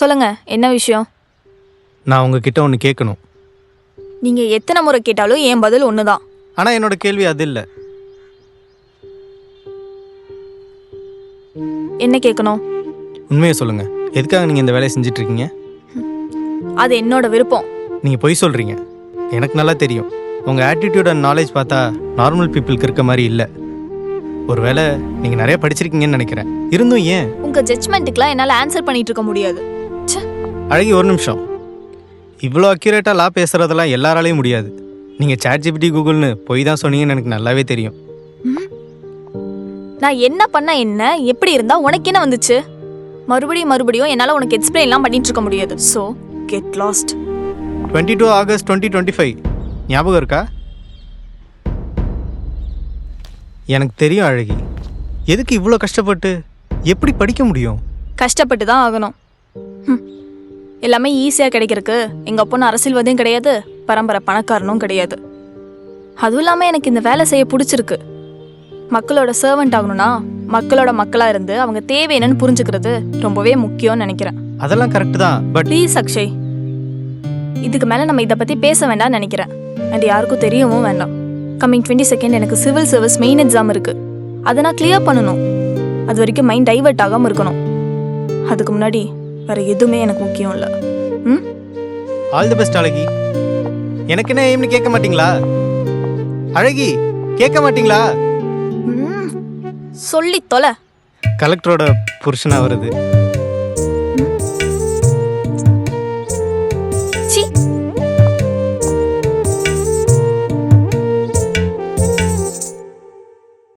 சொல்லுங்க என்ன விஷயம்? நான் உங்ககிட்ட ஒன்று கேட்கணும். நீங்க எத்தனை முறை கேட்டாலும் என் பதில் ஒண்ணுதான். ஆனால் என்னோட கேள்வி அது இல்லை. என்ன கேட்கணும்? உண்மையை சொல்லுங்கள் எதுக்காக நீங்கள் இந்த வேலையை செஞ்சுட்டு இருக்கீங்க அது என்னோட விருப்பம். நீங்கள் பொய் சொல்கிறீங்க எனக்கு நல்லா தெரியும். உங்கள் ஆட்டிடியூட் அண்ட் நாலேஜ் பார்த்தா நார்மல் பீப்புளுக்கு இருக்க மாதிரி இல்லை. ஒருவேளை நீங்கள் நிறைய படிச்சிருக்கீங்கன்னு நினைக்கிறேன். இருந்தும் ஏன்? உங்க ஜட்ஜ்மெண்ட்டுக்குலாம் என்னால ஆன்சர் பண்ணிட்டு இருக்க முடியாது. அழகி ஒரு நிமிஷம். இவ்வளோ அக்யூரேட்டாக லா பேசுகிறதெல்லாம் எல்லாராலையும் முடியாது. நீங்கள் சேட் ஜிபிடி கூகுள்னு பொய் தான் சொன்னீங்கன்னு எனக்கு நல்லாவே தெரியும். நான் என்ன பண்ண என்ன எப்படி இருந்தா உனக்கு என்ன வந்துச்சு? மறுபடியும் மறுபடியும் என்னால உனக்கு எக்ஸ்பிளைன்லாம் பண்ணிட்டு இருக்க முடியாது. So get last twenty two August twenty twenty five ஞாபகம் இருக்கா? எனக்கு தெரியும் அழகி. எதுக்கு இவ்வளோ கஷ்டப்பட்டு எப்படி படிக்க முடியும்? கஷ்டப்பட்டு தான் ஆகணும். எல்லாமே ஈஸியாக கிடைக்கிறதுக்கு எங்கள் பொண்ணு அரசியல்வாதியும் கிடையாது பரம்பரை பணக்காரனும் கிடையாது. அதுவும் இல்லாமல் எனக்கு இந்த வேலை செய்ய பிடிச்சிருக்கு. மக்களோட சர்வெண்ட் ஆகணும்னா மக்களோட மக்களாக இருந்து அவங்க தேவை என்னன்னு புரிஞ்சுக்கிறது ரொம்பவே முக்கியம்னு நினைக்கிறேன். அதெல்லாம் கரெக்டு தான் பட் ப்ளீஸ் அக்ஷய் இதுக்கு மேலே நம்ம இதை பற்றி பேச வேண்டாம்னு நினைக்கிறேன். அண்ட் யாருக்கும் தெரியவும் வேண்டாம். கம்மிங் டுவெண்ட்டி செகண்ட் எனக்கு சிவில் சர்வீஸ் மெயின் எக்ஸாம் இருக்கு. அதை நான் கிளியர் பண்ணணும். அது வரைக்கும் மைண்ட் டைவர்ட் ஆகாமல் இருக்கணும். அதுக்கு முன்னாடி வேற எதுவுமே எனக்கு முக்கியம் இல்லை. ம்? ஆல் தி பெஸ்ட் அழகி. எனக்கு என்ன எய்ம்னு கேட்க மாட்டீங்களா? அழகி கேட்க மாட்டீங்களா? ம். சொல்லி தொலை. கலெக்டரோட புருஷனா வருது.